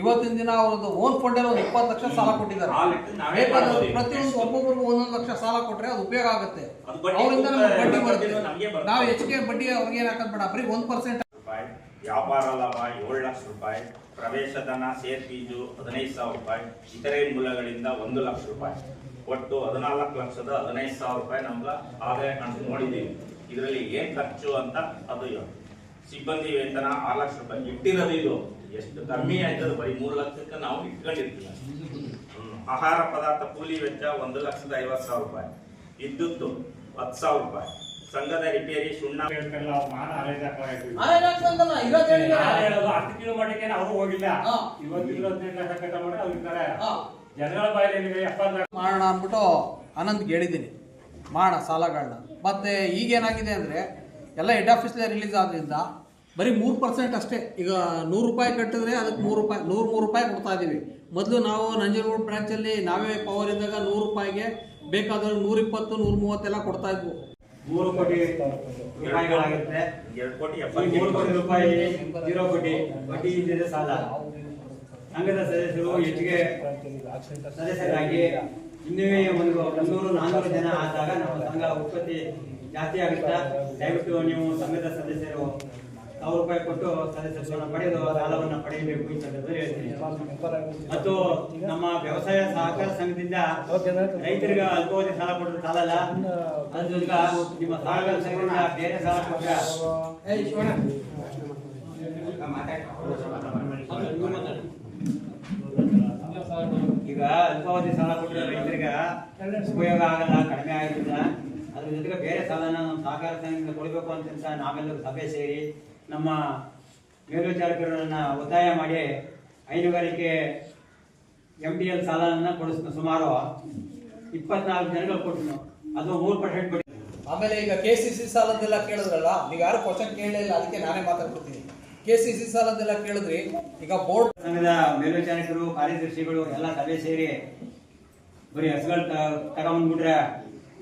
ಇವತ್ತಿನ ದಿನ ಅವರೊಂದು ಓನ್ ಫಂಡಲ್ಲಿ ಒಂದು ಇಪ್ಪತ್ತು ಲಕ್ಷ ಸಾಲ ಕೊಟ್ಟಿದ್ದಾರೆ. ಪ್ರತಿಯೊಂದು ಒಬ್ಬೊಬ್ಬರು ಒಂದೊಂದು ಲಕ್ಷ ಸಾಲ ಕೊಟ್ರೆ ಅದು ಉಪಯೋಗ ಆಗುತ್ತೆ. ಅವರಿಂದ ನಮ್ಗೆ ಬಡ್ಡಿ ಬರುತ್ತೆ. ನಾವು ಹೆಚ್ಚಿಗೆ ಬಡ್ಡಿ ಅವ್ರಿಗೆ ಏನಾಗ್ತದೆ ಬೇಡ. ಬರೀ ಒಂದು ಪರ್ಸೆಂಟ್ ವ್ಯಾಪಾರ ಲಾಭ ಏಳು ಲಕ್ಷ ರೂಪಾಯಿ ಪ್ರವೇಶಧನ ಸೇರ್ ಫೀಸು ಹದಿನೈದು ಸಾವಿರ ರೂಪಾಯಿ, ಇತರೆ ಮೂಲಗಳಿಂದ ಒಂದು ಲಕ್ಷ ರೂಪಾಯಿ. ಒಟ್ಟು ಹದಿನಾಲ್ಕು ಲಕ್ಷದ ಹದಿನೈದು ಸಾವಿರ ರೂಪಾಯಿ ನಮ್ಗೆ ಆದಾಯ ಕಂಡು ನೋಡಿದ್ದೀವಿ. ಇದರಲ್ಲಿ ಏನು ಖರ್ಚು ಅಂತ ಅದು. ಸಿಬ್ಬಂದಿ ವೇತನ ಆರು ಲಕ್ಷ ರೂಪಾಯಿ ಇಟ್ಟಿರೋದು ಇದು. ಎಷ್ಟು ಕಮ್ಮಿ ಆಯ್ತದ ಬರೀ ಮೂರು ಲಕ್ಷಕ್ಕೆ ನಾವು ಇಟ್ಕೊಂಡಿರ್ತೀವಿ. ಆಹಾರ ಪದಾರ್ಥ, ಕೂಲಿ ವೆಚ್ಚ ಒಂದು ಲಕ್ಷದ ಐವತ್ತು ಸಾವಿರ ರೂಪಾಯಿ. ವಿದ್ಯುತ್ತು ಹತ್ತು ಸಾವಿರ ರೂಪಾಯಿ. ಸಂಘದ ರಿಪೇರಿ ಸುಣ್ಣ ಹೇಳ್ತಾರಲ್ಲ, ಅವ್ರು ಮಾನ ಹರಿದಾಕಲಾಗಿತ್ತು. ಇರೋದು ನಾನು ಹೇಳೋದು ಹತ್ತು ಅವರು ಹೋಗಿಲ್ಲ. ಕಟ್ಟ ಮಾಡಿ ಅವ್ರು ಇದ್ದಾರೆ. ಜನಗಳ ಬಾಯಲ್ಲಿ ಎಪ್ಪತ್ತು ಲಕ್ಷ ಮಾಡೋಣ ಅಂದ್ಬಿಟ್ಟು ಆನಂದ್ಗೆ ಹೇಳಿದ್ದೀನಿ. ಮಾಡೋಣ ಸಾಲಗಳನ್ನ ಮತ್ತೆ ಈಗೇನಾಗಿದೆ ಅಂದ್ರೆ ಎಲ್ಲ ಹೆಡ್ ಆಫೀಸ್ಲೇ ರಿಲೀಸ್ ಆದ್ರಿಂದ ಬರೀ ಮೂರು ಪರ್ಸೆಂಟ್ ಅಷ್ಟೇ. ಈಗ ನೂರು ರೂಪಾಯಿ ಕಟ್ಟಿದ್ರೆ ಅದಕ್ಕೆ ಮೂರು ರೂಪಾಯಿ ನೂರು ಮೂರು ರೂಪಾಯಿ ಕೊಡ್ತಾ ಇದ್ದೀವಿ ಮೊದಲು ನಾವು ನಂಜನಗೂಡು ಬ್ರಾಂಚಲ್ಲಿ ನಾವೇ ಪವರ್ ಇದ್ದಾಗ ನೂರು ರೂಪಾಯಿಗೆ ಬೇಕಾದ್ರೆ ನೂರಿಪ್ಪತ್ತು ನೂರ ಮೂವತ್ತೆಲ್ಲ ಕೊಡ್ತಾ ಇದ್ವು. ಮೂರು ಕೋಟಿ ರೂಪಾಯಿಗಳಾಗುತ್ತೆ. ಮೂರು ಕೋಟಿ ರೂಪಾಯಿ ಜೀರೋ ಕೋಟಿ ಬಡ್ಡಿ ಇಲ್ಲದೆ ಸಾಲ. ಸಂಘದ ಸದಸ್ಯರು ಹೆಚ್ಚಿಗೆ ಸದಸ್ಯರಾಗಿ ಇನ್ನೂ ಒಂದು ಮುನ್ನೂರು ನಾನ್ನೂರು ಜನ ಆದಾಗ ನಮ್ಮ ಸಂಘ ಉತ್ಪತ್ತಿ ಜಾಸ್ತಿ ಆಗುತ್ತಾ? ದಯವಿಟ್ಟು ನೀವು ಸಂಘದ ಸದಸ್ಯರು ಸಾವಿರ ರೂಪಾಯಿ ಕೊಟ್ಟು ಸದಸ್ಯತ್ವವನ್ನು ಪಡೆದು ಸಾಲವನ್ನು ಪಡೆಯಬೇಕು ಅಂತ ಹೇಳ್ತೀನಿ. ಮತ್ತು ನಮ್ಮ ವ್ಯವಸಾಯ ಸಹಕಾರ ಸಂಘದಿಂದ ರೈತರಿಗೆ ಅಲ್ಪಾವಧಿ ಸಾಲ ಕೊಟ್ಟರೆ ಸಾಲಲ್ಲ? ಅದ್ರ ಜೊತೆಗೆ ನಿಮ್ಮ ಸಹಕಾರ ಸಂಘದಿಂದ ಬೇರೆ ಸಾಲ ಕೊಟ್ಟರೆ ಈಗ ಅಲ್ಪಾವಧಿ ಸಾಲ ಕೊಟ್ಟರೆ ರೈತರಿಗೆ ಉಪಯೋಗ ಆಗಲ್ಲ ಕಡಿಮೆ ಆಗಿಲ್ಲ ಅದ್ರ ಜೊತೆಗೆ ಬೇರೆ ಸಾಲನ ನಮ್ಮ ಸಹಕಾರ ಸಂಘದಿಂದ ಕೊಡಬೇಕು ಅಂತ ನಾವೆಲ್ಲರೂ ಸಭೆ ಸೇರಿ ನಮ್ಮ ಮೇಲ್ವಿಚಾರಕರನ್ನ ಒತ್ತಾಯ ಮಾಡಿ ಹೈನುಗಾರಿಕೆ ಎಂ ಡಿ ಎಲ್ ಸಾಲನ ಕೊಡಿಸ್ತು. ಸುಮಾರು ಇಪ್ಪತ್ನಾಲ್ಕು ಜನಗಳು ಕೊಟ್ಟನು ಅದು ಮೂರು ಪರ್ಸೆಂಟ್ ಕೊಟ್ಟು ಆಮೇಲೆ ಈಗ ಕೆ ಸಿ ಸಿ ಸಾಲದ್ದೆಲ್ಲ ಕೇಳಿದ್ರಲ್ಲ ನೀವು ಯಾರು ಕ್ವಶನ್ ಕೇಳಲಿಲ್ಲ ಅದಕ್ಕೆ ನಾನೇ ಮಾತಾಡ್ಕೊತೀನಿ. ಕೆ ಸಿ ಸಿ ಸಾಲದ್ದೆಲ್ಲ ಕೇಳಿದ್ರಿ ಈಗ ಬೋರ್ಡ್ ಸಂಘದ ಮೇಲ್ವಿಚಾರಕರು ಕಾರ್ಯದರ್ಶಿಗಳು ಎಲ್ಲ ಸಭೆ ಸೇರಿ ಬರೀ ಹಸುಗಳು ತಗೊಂಡ್ಬಿಟ್ರೆ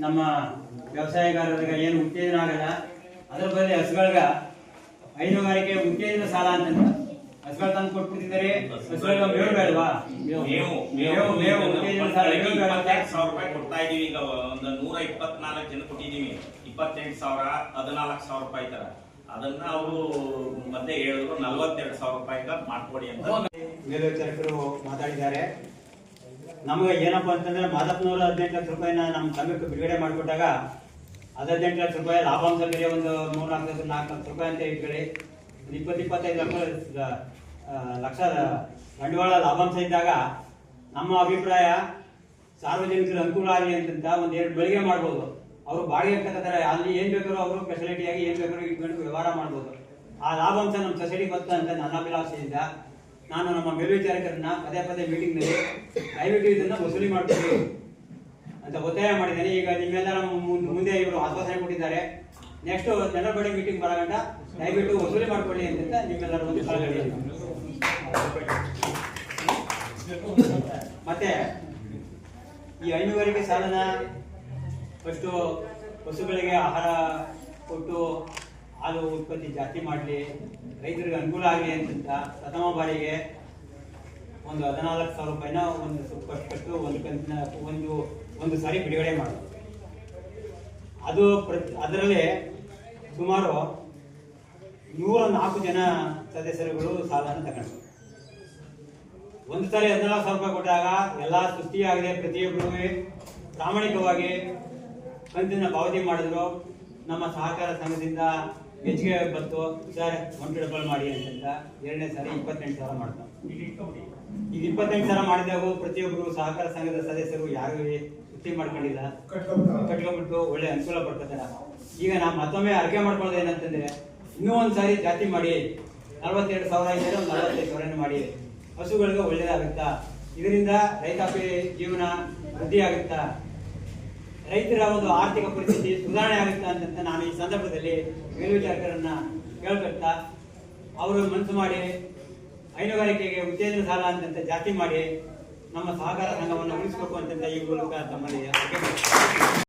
ನಮ್ಮ ವ್ಯವಸಾಯಗಾರರಿಗೆ ಏನು ಉತ್ತೇಜನ ಆಗಲ್ಲ. ಅದ್ರ ಬದಲು ಹಸುಗಳ್ಗ ಹೈನುಗಾರಿಕೆ ಉತ್ತೇಜನ ಸಾಲ ಅಂತ ಹಸುಗಳು ತಂದು ಕೊಟ್ಬಿಟ್ಟಿದ್ದಾರೆ. ಹಸುಗಳ್ಗ ಮೇವು ಬೇಡವಾ? ಮೇವು ಮೇವು ಮೇವು ಉತ್ತೇಜನ ಸಾಲ ಮೇವು ಬೇಡವಾ? ಇಪ್ಪತ್ತೆಂಟು ಸಾವಿರ ರೂಪಾಯಿ ಕೊಡ್ತಾ ಇದೀವಿ. ಈಗ ಒಂದು ನೂರ ಇಪ್ಪತ್ನಾಲ್ಕು ಜನ ಕೊಟ್ಟಿದೀವಿ ಇಪ್ಪತ್ತೆಂಟು ಸಾವಿರ ಹದಿನಾಲ್ಕು ಸಾವಿರ ರೂಪಾಯಿ ತರ. ಅದನ್ನ ಅವರು ಮತ್ತೆ ಹೇಳಿದ್ರು ನಲ್ವತ್ತೆರಡು ಸಾವಿರ ರೂಪಾಯಿಗ ಮಾಡ್ಕೊಡಿ ಅಂತ. ಮೇಲ್ವಿಚಾರಕರು ಮಾತಾಡಿದ್ದಾರೆ. ನಮಗೆ ಏನಪ್ಪಾ ಅಂತಂದ್ರೆ ಮಾದಪ್ಪನವರು ಹದಿನೆಂಟು ಲಕ್ಷ ರೂಪಾಯಿನ ನಮ್ಮ ಸಂಘಕ್ಕೆ ಬಿಡುಗಡೆ ಮಾಡಿಕೊಟ್ಟಾಗ ಹದಿನೆಂಟು ಲಕ್ಷ ರೂಪಾಯಿ ಲಾಭಾಂಶ ಬೇರೆ ಒಂದು ಮೂರು ನಾಲ್ಕು ಲಕ್ಷ ನಾಲ್ಕು ಲಕ್ಷ ರೂಪಾಯಿ ಅಂತ ಇಟ್ಕೊಳ್ಳಿ ಒಂದು ಇಪ್ಪತ್ತು, ಇಪ್ಪತ್ತೈದು ಲಕ್ಷ ಲಕ್ಷ ಬಂಡವಾಳ ಲಾಭಾಂಶ ಇದ್ದಾಗ ನಮ್ಮ ಅಭಿಪ್ರಾಯ ಸಾರ್ವಜನಿಕರ ಅನುಕೂಲ ಆಗಲಿ ಅಂತಂತ ಒಂದು ಎರಡು ಬೆಳಿಗ್ಗೆ ಮಾಡ್ಬೋದು. ಅವರು ಬಾಡಿಗೆ ತಗೋತಾರೆ ಅಲ್ಲಿ ಏನು ಬೇಕಾದ್ರೂ ಅವರು ಫೆಸಿಲಿಟಿಯಾಗಿ ಏನು ಬೇಕಾದ್ರೂ ಇಟ್ಕೊಂಡು ವ್ಯವಹಾರ ಮಾಡ್ಬೋದು. ಆ ಲಾಭಾಂಶ ನಮ್ಮ ಸೊಸೈಟಿ ಬತ್ತ ಅಂತ ನನ್ನ ಅಭಿಲಾಷೆಯಿಂದ ನಾನು ನಮ್ಮ ಮೇಲ್ವಿಚಾರಕರನ್ನ ಪದೇ ಪದೇ ಮೀಟಿಂಗ್ನಲ್ಲಿ ದಯವಿಟ್ಟು ಇದನ್ನು ವಸೂಲಿ ಮಾಡ್ತೀವಿ ಅಂತ ಒತ್ತಾಯ ಮಾಡಿದ್ದೇನೆ. ಈಗ ನಿಮ್ಮೆಲ್ಲರ ಮುಂದೆ ಇವರು ಆಶ್ವಾಸನೆ ಕೊಟ್ಟಿದ್ದಾರೆ. ನೆಕ್ಸ್ಟ್ ಜನರಲ್ ಬಾಡಿ ಮೀಟಿಂಗ್ ಬರಗಂಟ ದಯವಿಟ್ಟು ವಸೂಲಿ ಮಾಡ್ಕೊಳ್ಳಿ ಅಂತ ನಿಮ್ಮೆಲ್ಲರ ಒಂದು ಸಲಹೆ. ಮತ್ತೆ ಈ ಹೈನುಗಾರಿಕೆ ಸಾಲನ ಫಸ್ಟು ಪಶುಗಳಿಗೆ ಆಹಾರ ಕೊಟ್ಟು ಹಾಲು ಉತ್ಪತ್ತಿ ಜಾಸ್ತಿ ಮಾಡಲಿ, ರೈತರಿಗೆ ಅನುಕೂಲ ಆಗಲಿ ಅಂತ ಪ್ರಥಮ ಬಾರಿಗೆ ಒಂದು ಹದಿನಾಲ್ಕು ಸಾವಿರ ರೂಪಾಯಿನ ಒಂದು ಕಟ್ಟು ಒಂದು ಕಂತಿನ, ಒಂದು ಒಂದು ಸಾರಿ ಬಿಡುಗಡೆ ಮಾಡೋದು ಅದು ಅದರಲ್ಲಿ ಸುಮಾರು ನೂರ ನಾಲ್ಕು ಜನ ಸದಸ್ಯರುಗಳು ಸಾಲವನ್ನು ತಗೊಂಡ್ರು. ಒಂದು ಸಾರಿ ಹದಿನಾಲ್ಕು ಸಾವಿರ ರೂಪಾಯಿ ಕೊಟ್ಟಾಗ ಎಲ್ಲ ಸೃಷ್ಟಿಯಾಗಿದೆ ಪ್ರತಿಯೊಬ್ಬರಿಗೂ ಪ್ರಾಮಾಣಿಕವಾಗಿ ಕಂತಿನ ಪಾವತಿ ಮಾಡಿದ್ರು. ನಮ್ಮ ಸಹಕಾರ ಸಂಘದಿಂದ ಹೆಚ್ಚಿಗೆ ಬಂತು. ಸರ್, ಒಂದು ಡಬಲ್ ಮಾಡಿ ಅಂತ ಎರಡನೇ ಸಾರಿ ಇಪ್ಪತ್ತೆಂಟು ಸಾವಿರ ಮಾಡ್ತಾನೆ. ಈಗ ಇಪ್ಪತ್ತೆಂಟು ಸಾವಿರ ಮಾಡಿದಾಗ ಪ್ರತಿಯೊಬ್ಬರು ಸಹಕಾರ ಸಂಘದ ಸದಸ್ಯರು ಯಾರು ವೃತ್ತಿ ಮಾಡ್ಕೊಂಡಿಲ್ಲ. ಕಟ್ಕೊಂಡ್ಬಿಟ್ಟು ಒಳ್ಳೆ ಅನುಕೂಲ ಪಡ್ಕೊತಾರ ಈಗ ನಾವು ಮತ್ತೊಮ್ಮೆ ಅರ್ಕೆ ಮಾಡ್ಕೊಳ್ಳೋದು ಏನಂತಂದ್ರೆ, ಇನ್ನೂ ಒಂದ್ ಸಾರಿ ಜಾತಿ ಮಾಡಿ, ನಲವತ್ತೆರಡು ಸಾವಿರ ಇದ್ದರೆ ಒಂದು ನಲವತ್ತೈದು ಮಾಡಿ. ಹಸುಗಳಿಗೆ ಒಳ್ಳೇದಾಗುತ್ತಾ? ಇದರಿಂದ ರೈತಾಪಿ ಜೀವನ ವೃದ್ಧಿ ಆಗುತ್ತಾ ರೈತರ ಒಂದು ಆರ್ಥಿಕ ಪರಿಸ್ಥಿತಿ ಸುಧಾರಣೆ ಆಗುತ್ತಾ ಅಂತ ನಾನು ಈ ಸಂದರ್ಭದಲ್ಲಿ ಮೇಲ್ವಿಚಾರಕರನ್ನ ಕೇಳ್ಕೊಳ್ತಾ, ಅವರು ಮನಸ್ಸು ಮಾಡಿ ಹೈನುಗಾರಿಕೆಗೆ ಉತ್ತೇಜನ ಸಾಲ ಅಂತಂತ ಜಾತಿ ಮಾಡಿ ನಮ್ಮ ಸಹಕಾರ ಸಂಘವನ್ನು ಉಳಿಸಬೇಕು ಅಂತಂತ ಈ ಮೂಲಕ ತಮ್ಮಲ್ಲಿ.